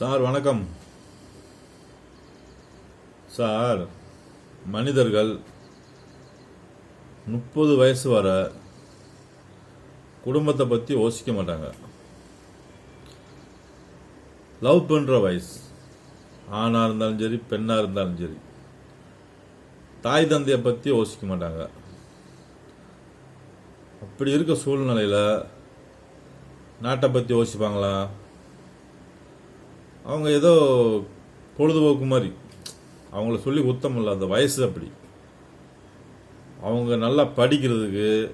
Sir வணக்கம். Sir மனிதர்கள் முப்பது வயசு வர குடும்பத்தை பற்றி யோசிக்க மாட்டாங்க. லவ் பண்ணுற வயசு ஆணாக இருந்தாலும் சரி பெண்ணாக இருந்தாலும் சரி தாய் தந்தையை பற்றி யோசிக்க மாட்டாங்க. அப்படி இருக்க சூழ்நிலையில் நாட்டை பற்றி யோசிப்பாங்களா? அவங்க ஏதோ பொழுதுபோக்கு மாதிரி. அவங்கள சொல்லி குத்தம் இல்லை அந்த வயசு அப்படி. அவங்க நல்லா படிக்கிறதுக்கு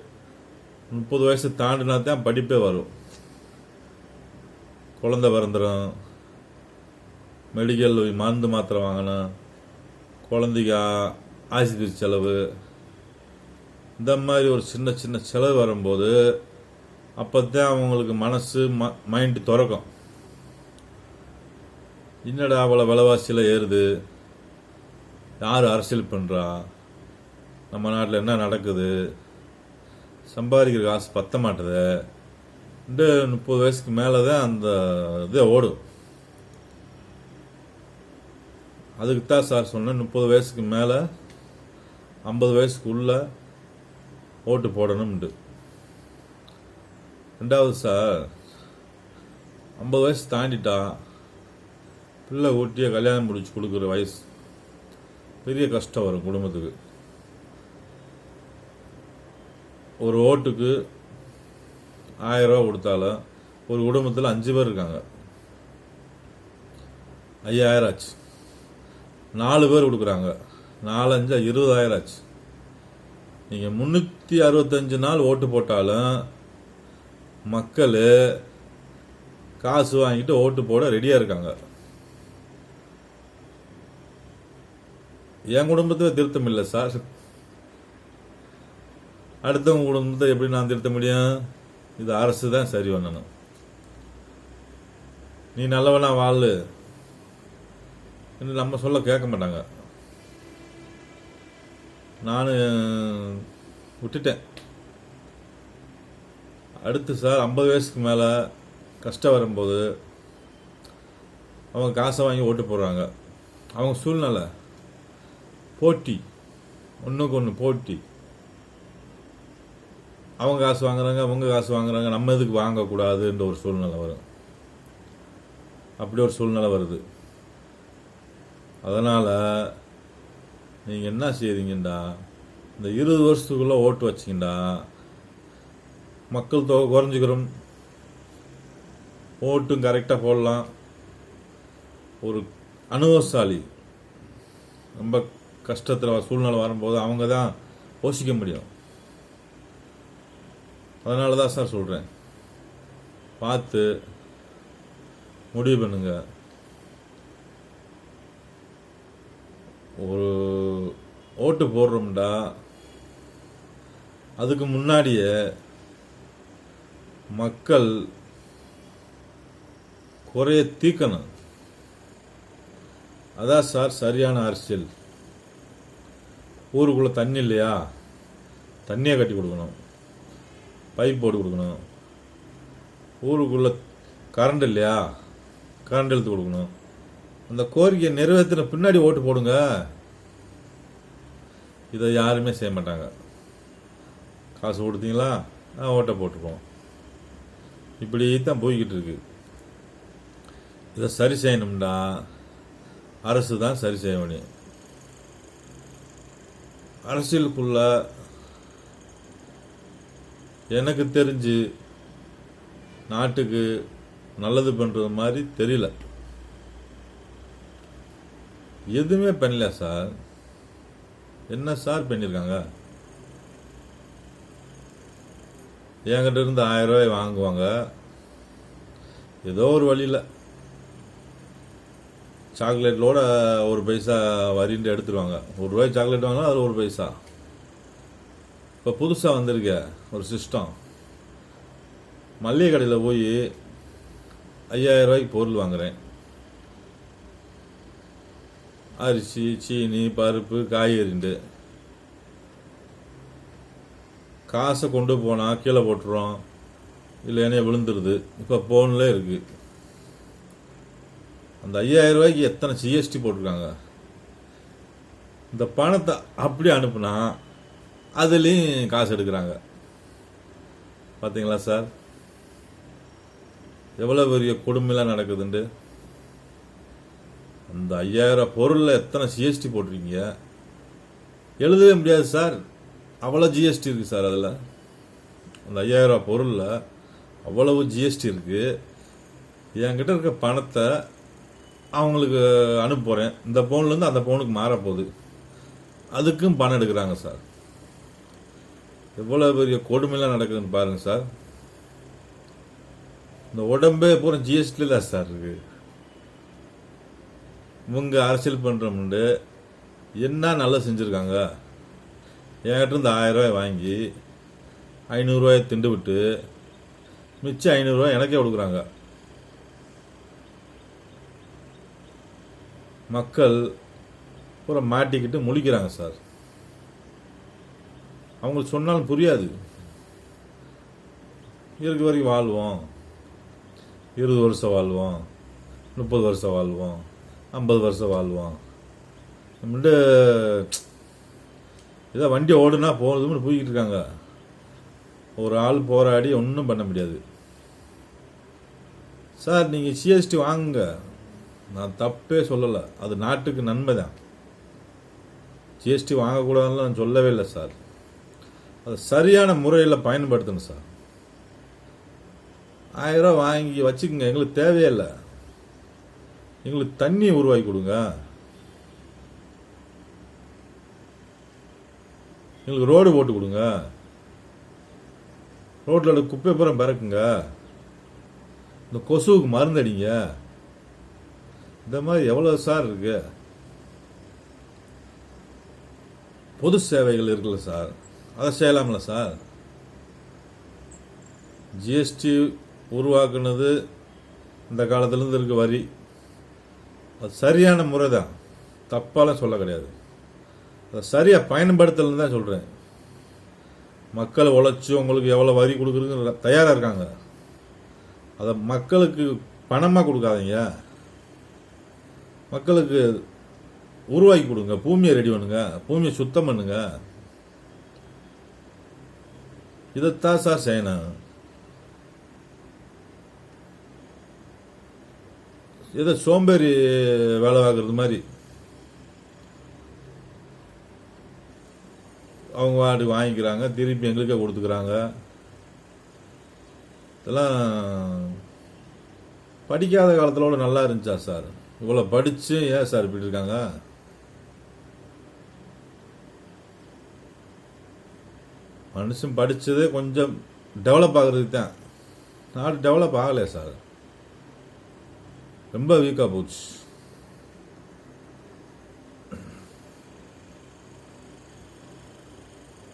முப்பது வயசு தாண்டினா தான் படிப்பே வரும். குழந்தை பிறந்துடும் மெடிக்கல் மருந்து மாத்திரை வாங்கணும். குழந்தைக்கு ஆஸ்பத்திரி செலவு. இந்த மாதிரி ஒரு சின்ன சின்ன செலவு வரும்போது அப்போ தான் அவங்களுக்கு மனசு ம மைண்டு திறக்கும். என்னடா அவ்வளோ விலைவாசியில் ஏறுது? யார் அரசியல் பண்ணுறா நம்ம நாட்டில் என்ன நடக்குது? சம்பாதிக்கிற காசு பத்த மாட்டுது. இந்த முப்பது வயசுக்கு மேலே தான் அந்த இது ஓடும். அதுக்கு தான் சார் சொன்னேன் முப்பது வயசுக்கு மேலே ஐம்பது வயசுக்குள்ள ஓட்டு போடணும்ண்டு. ரெண்டாவது சார் ஐம்பது வயசு தாண்டிட்டா பிள்ளை ஊட்டிய கல்யாணம் முடிச்சு கொடுக்குற வயசு. பெரிய கஷ்டம் வரும் குடும்பத்துக்கு. ஒரு ஓட்டுக்கு ஆயிரம் கொடுத்தாலும் ஒரு குடும்பத்தில் அஞ்சு பேர் இருக்காங்க. ஐயாயிரம் ஆச்சு. நாலு பேர் கொடுக்குறாங்க. நாலஞ்சா இருபதாயிரம் ஆச்சு. நீங்கள் முந்நூற்றி அறுபத்தஞ்சு நாள் ஓட்டு போட்டாலும் மக்கள் காசு வாங்கிட்டு ஓட்டு போட ரெடியாக இருக்காங்க. என் குடும்பத்தில் திருத்தம் இல்லை சார். அடுத்தவங்க குடும்பத்தை எப்படி நான் திருத்த முடியும்? இது அரசு தான் சரி பண்ணணும். நீ நல்லவனா வாழு. என்று நம்ம சொல்ல கேட்க மாட்டாங்க. நான் விட்டுட்டேன். அடுத்து சார் ஐம்பது வயசுக்கு மேலே கஷ்டம் வரும்போது அவங்க காசை வாங்கி ஓட்டு போடுறாங்க. அவங்க சூழ்நிலை. போட்டி. ஒன்றுக்கு ஒன்று போட்டி. அவங்க காசு வாங்குறாங்க அவங்க காசு வாங்குறாங்க. நம்ம இதுக்கு வாங்கக்கூடாதுன்ற ஒரு சூழ்நிலை வரும். அப்படி ஒரு சூழ்நிலை வருது. அதனால் நீங்கள் என்ன செய்கிறீங்கண்டா இந்த இருபது வருஷத்துக்குள்ளே ஓட்டு வச்சிங்கண்டா. மக்கள் தொகை குறைஞ்சிக்கிறோம். ஓட்டும் கரெக்டாக போடலாம். ஒரு அனுபவசாலி. ரொம்ப கஷ்டத்தில் சூழ்நிலை வரும்போது அவங்க தான் போஷிக்க முடியும். அதனால தான் சார் சொல்கிறேன் பார்த்து முடிவு பண்ணுங்க. ஒரு ஓட்டு போடுறோம்டா. அதுக்கு முன்னாடியே மக்கள் குறைய தீக்கணும் அதான் சார் சரியான அரசியல். ஊருக்குள்ளே தண்ணி இல்லையா? தண்ணியை கட்டி கொடுக்கணும். பைப் போட்டு கொடுக்கணும். ஊருக்குள்ளே கரண்ட் இல்லையா? கரண்ட் இழுத்து கொடுக்கணும். அந்த கோரிக்கையை நிறைவேற்றின பின்னாடி ஓட்டு போடுங்க. இதை யாருமே செய்ய மாட்டாங்க. காசு கொடுத்தீங்களா? ஆ ஓட்டை போட்டுப்போம் இப்படி தான் போய்கிட்டு இருக்கு. இதை சரி செய்யணும்டா. அரசு தான் சரி செய்ய முடியும். அரசியலுக்குள்ள எனக்கு தெரிஞ்சு நாட்டுக்கு நல்லது பண்ணுறது மாதிரி தெரியல. எதுவுமே பண்ணல சார். என்ன சார் பண்ணியிருக்காங்க என்கிட்ட இருந்து ஆயிரம் ரூபாய் வாங்குவாங்க. ஏதோ ஒரு வழியில். சாக்லேட்டோட ஒரு பைசா வரின்ட்டு எடுத்துருவாங்க. ஒரு ரூபாய் சாக்லேட் வாங்கினா அதில் ஒரு பைசா. இப்போ புதுசாக வந்திருக்க ஒரு சிஸ்டம். மளிகை கடையில் போய் ஐயாயிரம் ரூபாய்க்கு பொருள் வாங்குறேன். அரிசி சீனி பருப்பு காய்கறிண்டு காசை கொண்டு போனால் கீழே போட்டுறோம். இல்லைன்னா விழுந்துருது. இப்போ ஃபோனில் இருக்குது அந்த ஐயாயிரம் ரூபாய்க்கு எத்தனை ஜிஎஸ்டி போட்டிருக்காங்க? இந்த பணத்தை அப்படி அனுப்புனா அதுலேயும் காசு எடுக்கிறாங்க. பார்த்தீங்களா சார்? எவ்வளோ பெரிய கொடுமைலாம் நடக்குதுண்டு. அந்த ஐயாயிரம் பொருளில் எத்தனை ஜிஎஸ்டி போட்டிருக்கீங்க? எழுதவே முடியாது சார். அவ்வளோ ஜிஎஸ்டி இருக்குது சார் அதில். அந்த ஐயாயிரம் பொருளில் அவ்வளவு ஜிஎஸ்டி இருக்குது என்கிட்ட இருக்க பணத்தை அவங்களுக்கு அனுப்ப போகிறேன் இந்த ஃபோன்லேருந்து அந்த ஃபோனுக்கு மாறப்போகுது. அதுக்கும் பணம் எடுக்கிறாங்க சார். எவ்வளோ பெரிய கொடுமைலாம் நடக்குதுன்னு பாருங்கள் சார். இந்த உடம்பே பூரா ஜிஎஸ்டியில் தான் சார் இருக்கு. இவங்க அரசியல் பண்ணுறோம்னு என்ன நல்லா செஞ்சுருக்காங்க? என்கிட்ட இருந்து ஆயிரம் ரூபாய் வாங்கி ஐநூறுரூவாயை திண்டு விட்டு மிச்சம் ஐநூறுரூவா எனக்கே கொடுக்குறாங்க. மக்கள் பூரா மாட்டிக்கிட்டு முழிக்கிறாங்க சார். அவங்களுக்கு சொன்னாலும் புரியாது. இருக்க வரைக்கும் வாழ்வோம். இருபது வருஷம் வாழ்வோம். முப்பது வருஷம் வாழ்வோம். ஐம்பது வருஷம் வாழ்வோம். நம்மள்ட்ட ஏதோ வண்டி ஓடுனா போகிறதுன்னு போய்கிட்டு இருக்காங்க. ஒரு ஆள் போராடி ஒன்றும் பண்ண முடியாது. சார் நீங்கள் சிஎஸ்டி வாங்குங்க. நான் தப்பே சொல்லலை. அது நாட்டுக்கு நன்மை தான் ஜிஎஸ்டி வாங்கக்கூடாதுன்னு நான் சொல்லவே இல்லை சார். அதை சரியான முறையில் பயன்படுத்தணும் சார். ஆயிரம் ரூபா வாங்கி வச்சுக்கோங்க. எங்களுக்கு தேவையில்லை எங்களுக்கு தண்ணி உருவாக்கி கொடுங்க. எங்களுக்கு ரோடு போட்டு கொடுங்க. ரோட்டில் குப்பை புறம் பிறக்குங்க. இந்த கொசுவுக்கு மருந்து அடிங்க இந்த மாதிரி எவ்வளோ சார் இருக்கு? பொது சேவைகள் இருக்குல்ல சார். அதை செய்யலாம்ல சார்? ஜிஎஸ்டி உருவாக்குனது இந்த காலத்துலேருந்து இருக்க வரி. அது சரியான முறை தான் தப்பாலாம் சொல்ல கிடையாது. அதை சரியாக பயன்படுத்தலன்னு தான் சொல்கிறேன் மக்கள் உழைச்சி உங்களுக்கு எவ்வளோ வரி கொடுக்குறதுன்னு தயாராக இருக்காங்க. அதை மக்களுக்கு பணமாக கொடுக்காதீங்க. மக்களுக்கு உருவாக்கி கொடுங்க. பூமியை ரெடி பண்ணுங்க. பூமியை சுத்தம் பண்ணுங்க. இதைத்தான் சார் செய்யணும். ஏதோ சோம்பேறி வேலை பார்க்குறது மாதிரி. அவங்க வாடி வாங்கிக்கிறாங்க திருப்பி எங்களுக்கே கொடுத்துக்கிறாங்க. இதெல்லாம் படிக்காத காலத்திலோட நல்லா இருந்துச்சா சார்? இவ்வளோ படித்து ஏன் சார் இப்படி இருக்காங்க? மனுஷன் படித்ததே கொஞ்சம் டெவலப் ஆகுறதுக்கு தான். நாடு டெவலப் ஆகலையா சார். ரொம்ப வீக்காக போச்சு.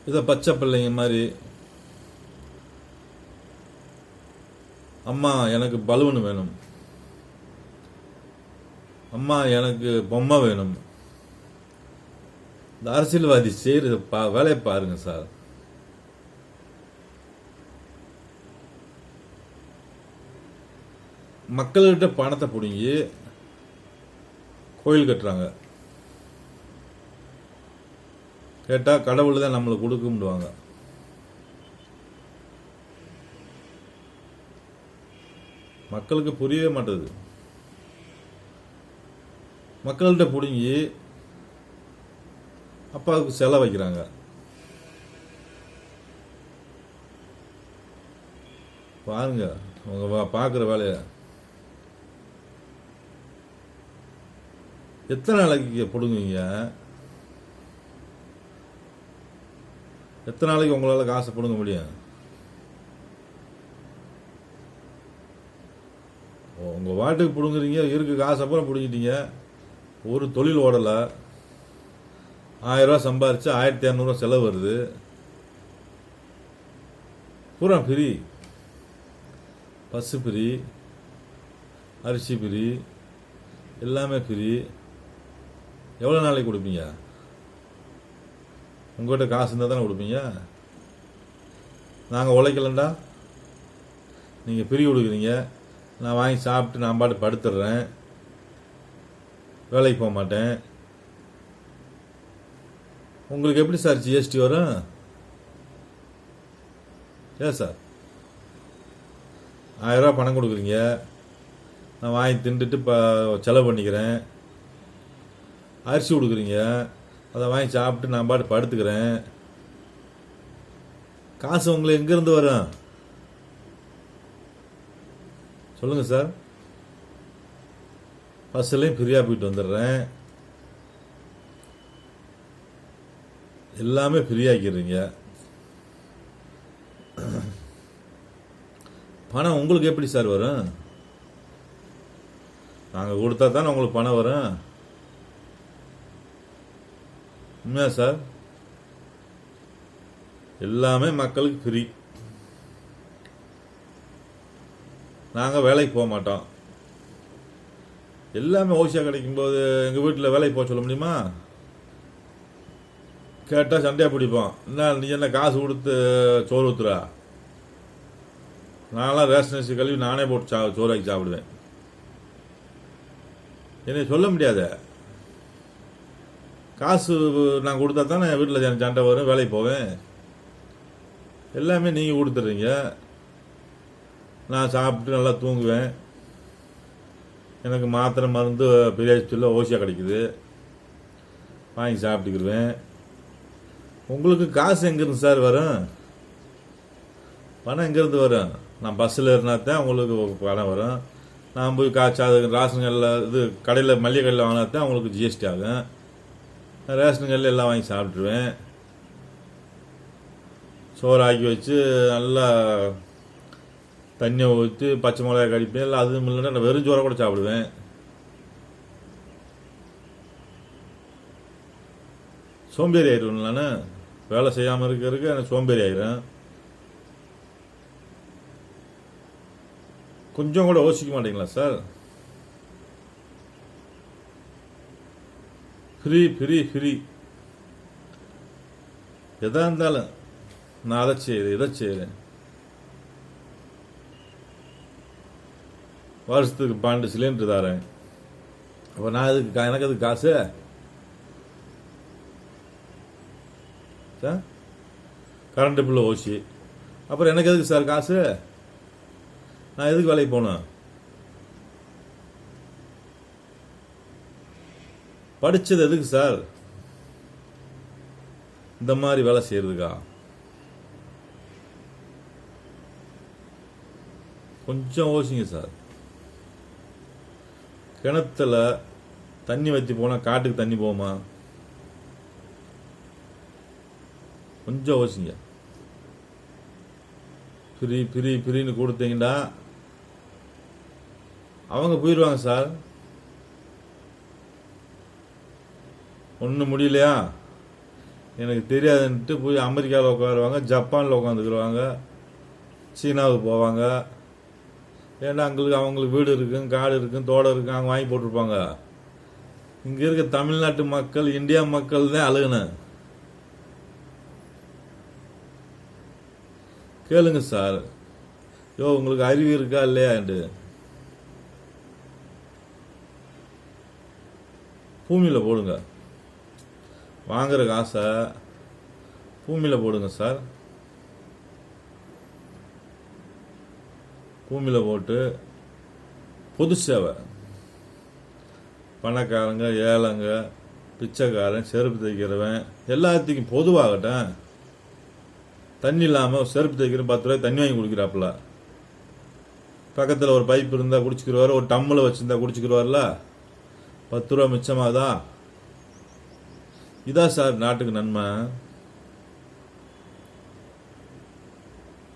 இதை பச்சை பிள்ளைங்க மாதிரி. அம்மா எனக்கு பலூன் வேணும். அம்மா எனக்கு பொம்மை வேணும். இந்த அரசியல்வாதி செய்கிற பா வேலையை பாருங்க சார். மக்கள்கிட்ட பணத்தை பிடுங்கி கோயில் கட்டுறாங்க. கேட்டால் கடவுள் தான் நம்மளை கொடுக்கும்டுவாங்க மக்களுக்கு புரியவே மாட்டேது மக்கள்கிட்ட பிடுங்கி அப்பாவுக்கு செலவு வைக்கிறாங்க. பாருங்க அவங்க வா- பார்க்குற வேலையை. எத்தனை நாளைக்கு பிடுங்குவீங்க? எத்தனை நாளைக்கு உங்களால் காசை பிடுங்க முடியும்? உங்கள் வாட்டுக்கு பிடுங்குறீங்க இருக்கு காசு அப்புறம் பிடுங்கிட்டீங்க. ஒரு தொழில் ஓடலை. ஆயிரரூவா சம்பாரிச்சு ஆயிரத்தி இரநூறுவா செலவு வருது. பூரா ஃப்ரீ. Bus free. அரிசி ஃப்ரீ. எல்லாமே ஃப்ரீ. எவ்வளோ நாளைக்கு கொடுப்பீங்க? உங்கள்கிட்ட காசு இருந்தால் தானே கொடுப்பீங்க? நாங்கள் உழைக்கலண்டா? நீங்கள் ஃப்ரீ கொடுக்குறீங்க. நான் வாங்கி சாப்பிட்டு நான் பாட்டு படுத்துடுறேன் வேலைக்கு போக மாட்டேன். உங்களுக்கு எப்படி சார் ஜிஎஸ்டி வரும்? ஏன் சார். ஆயிரரூவா பணம் கொடுக்குறீங்க. நான் வாங்கி தின்னுட்டு இப்போ செலவு பண்ணிக்கிறேன். அரிசி கொடுக்குறீங்க. அதை வாங்கி சாப்பிட்டு நான் பாட்டு படுத்துக்கிறேன். காசு உங்களுக்கு எங்கேருந்து வரும்? சொல்லுங்கள் சார். பஸ்ஸுலேயும் ஃப்ரீயாக போயிட்டு வந்துடுறேன். எல்லாமே ஃப்ரீயாக்கிடுறீங்க பணம் உங்களுக்கு எப்படி சார் வரும்? நாங்கள் கொடுத்தா தானே உங்களுக்கு பணம் வரும்? உண்மையா சார்? எல்லாமே மக்களுக்கு ஃப்ரீ. நாங்கள் வேலைக்கு போக மாட்டோம். எல்லாமே ஓசியாக கிடைக்கும்போது எங்கள் வீட்டில் வேலைக்கு போக சொல்ல முடியுமா? கேட்டால் சண்டையாக பிடிப்போம் என்ன நீ என்ன காசு கொடுத்து சோறு ஊத்துறா? நான்லாம் ரேஷன் அரிசி கழுவி நானே போட்டு சா சோறாக்கி சாப்பிடுவேன். என்னை சொல்ல முடியாத. காசு நான் கொடுத்தா தானே வீட்டில் எனக்கு சண்டை வரும் வேலைக்கு போவேன். எல்லாமே நீங்கள் கொடுத்துட்றீங்க. நான் சாப்பிட்டு நல்லா தூங்குவேன். எனக்கு மாத்திரை மருந்து பெரிய ஹாஸ்பிட்டலில் ஓசியாக கிடைக்குது. வாங்கி சாப்பிட்டுக்கிடுவேன் உங்களுக்கு காசு எங்கேருந்து சார் வரும்? பணம் எங்கேருந்து வரும்? நான் பஸ்ஸில் இருந்தால் தான் உங்களுக்கு பணம் வரும். நான் போய் காய்ச்சா அது ரேஷன் கடையில் இது கடையில் மளிகை கடையில் வாங்கினா தான் உங்களுக்கு ஜிஎஸ்டி ஆகும். ரேஷன் கடையில் எல்லாம் வாங்கி சாப்பிட்ருவேன் சோறு ஆக்கி வச்சு நல்லா தண்ணியை ஊற்றி பச்சை மிளகாய் கடிப்பேன். இல்லை அதுவும் இல்லைன்னா நான் வெறும் சோறை கூட சாப்பிடுவேன். சோம்பேறி ஆயிடுவேன் இல்லைன்னா வேலை செய்யாமல் இருக்கிறதுக்கு எனக்கு சோம்பேறி ஆயிடும் கொஞ்சம் கூட யோசிக்க மாட்டீங்களா சார்? Free free free. எதா இருந்தாலும் நான் அதை செய்கிறேன் இதை செய்கிறேன் வருஷத்துக்கு பன்னெண்டு சிலிண்டர் தரேன். அப்போ நான் அதுக்கு கா- எனக்கு அதுக்கு காசு? சார்? கரண்ட்டு பில்லு ஓசி அப்புறம் எனக்கு எதுக்கு சார் காசு? நான் எதுக்கு வேலைக்கு போகணும்? படித்தது எதுக்கு சார்? இந்த மாதிரி வேலை செய்யறதுக்கா? கொஞ்சம் யோசிங்க சார். கிணத்துல தண்ணி வச்சு போனால் காட்டுக்கு தண்ணி போகுமா? கொஞ்சம் யோசிங்க. ஃப்ரீ ஃப்ரீ ஃப்ரீன்னு கொடுத்தீங்கன்னா அவங்க போயிடுவாங்க சார். ஒன்றும் முடியலையா? எனக்கு தெரியாதுன்ட்டு போய் அமெரிக்காவில் உட்காருவாங்க ஜப்பானில் உட்காந்துக்குருவாங்க சீனாவுக்கு போவாங்க. ஏன்னா அங்களுக்கு அவங்களுக்கு வீடு இருக்கும் காடு இருக்கும் தோடம் இருக்கும் அவங்க வாங்கி போட்டிருப்பாங்க. இங்கே இருக்க தமிழ்நாட்டு மக்கள் இந்தியா மக்கள் தான் அழுகுன கேளுங்க சார். யோ உங்களுக்கு அறிவு இருக்கா இல்லையாண்டு பூமியில் போடுங்க. வாங்குற காசை பூமியில் போடுங்க சார். பூமியில் போட்டு பொது சேவை. பணக்காரங்க ஏழைங்க பிச்சைக்காரன் செருப்பு தைக்கிறவன் எல்லாத்துக்கும் பொதுவாகட்டும் தண்ணி இல்லாமல் செருப்பு தைக்கிற பத்து ரூபாய் தண்ணி வாங்கி குடிக்கிறாப்புல. பக்கத்தில் ஒரு பைப் இருந்தால் குடிச்சிக்கிறவார் ஒரு டம்மில் வச்சுருந்தா குடிச்சிக்கிறவார்ல பத்து ரூபா மிச்சமாகுதா? இதான் சார் நாட்டுக்கு நன்மை.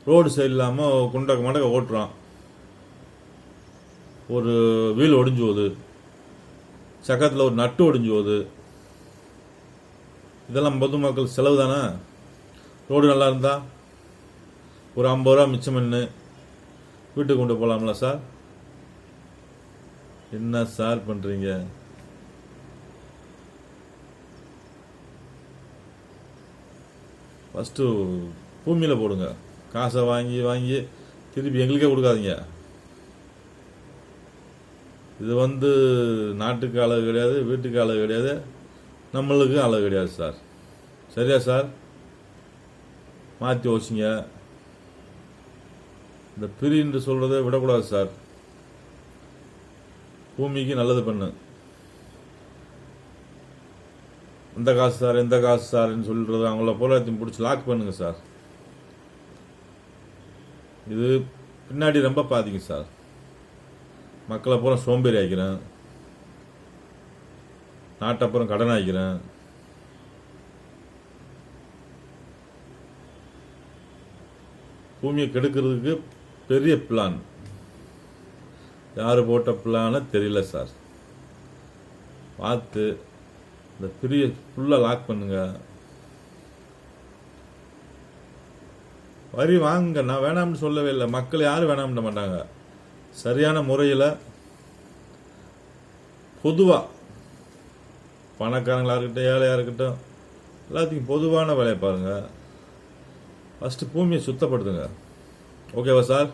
ரோடு சைடு இல்லாமல் குண்டக்க மண்டக்க ஓட்டுறான் ஒரு வீல் ஒடிஞ்சு போகுது சக்கத்தில் ஒரு நட்டு ஒடிஞ்சு போகுது இதெல்லாம் பொதுமக்கள் செலவு தானே? ரோடு நல்லா இருந்தா? ஒரு ஐம்பது ரூபா மிச்சம் பண்ணு. வீட்டுக்கு கொண்டு போகலாம்ல சார்? என்ன சார் பண்ணுறீங்க ஃபஸ்ட்டு பூமியில் போடுங்க. காசை வாங்கி வாங்கி திருப்பி எங்களுக்கே கொடுக்காதீங்க. இது வந்து நாட்டுக்கு அளவு கிடையாது வீட்டுக்கு அளவு கிடையாது நம்மளுக்கு அளவு கிடையாது சார். சரியா சார்? மாற்றி யோசிங்க இந்த பிரின்னு சொல்கிறத விடக்கூடாது சார். பூமிக்கு நல்லது பண்ணு. இந்த காசு சார் இந்த காசு சார்ன்னு சொல்கிறது அவங்கள போராத்தையும் பிடிச்சி லாக் பண்ணுங்க சார். இது பின்னாடி ரொம்ப பாதிங்க சார். மக்களை பூரா சோம்பேறி ஆக்கிறேன் நாட்டை அப்புறம் கடன் ஆக்கிறேன் பூமியை கெடுக்கிறதுக்கு பெரிய பிளான் யார் போட்ட பிளான தெரியல சார் பார்த்து இந்த பெரிய ஃபுல்லாக லாக் பண்ணுங்க. வரி வாங்குங்க. நான் வேணாம்னு சொல்லவே இல்லை. மக்கள் யாரும் வேணாம்ட மாட்டாங்க. சரியான முறையில் பொதுவாக பணக்காரங்களாக இருக்கட்டும் ஏழையாக இருக்கட்டும் எல்லாத்துக்கும் பொதுவான வேலையை பாருங்கள் ஃபஸ்ட்டு பூமியை சுத்தப்படுத்துங்க. ஓகேவா சார்?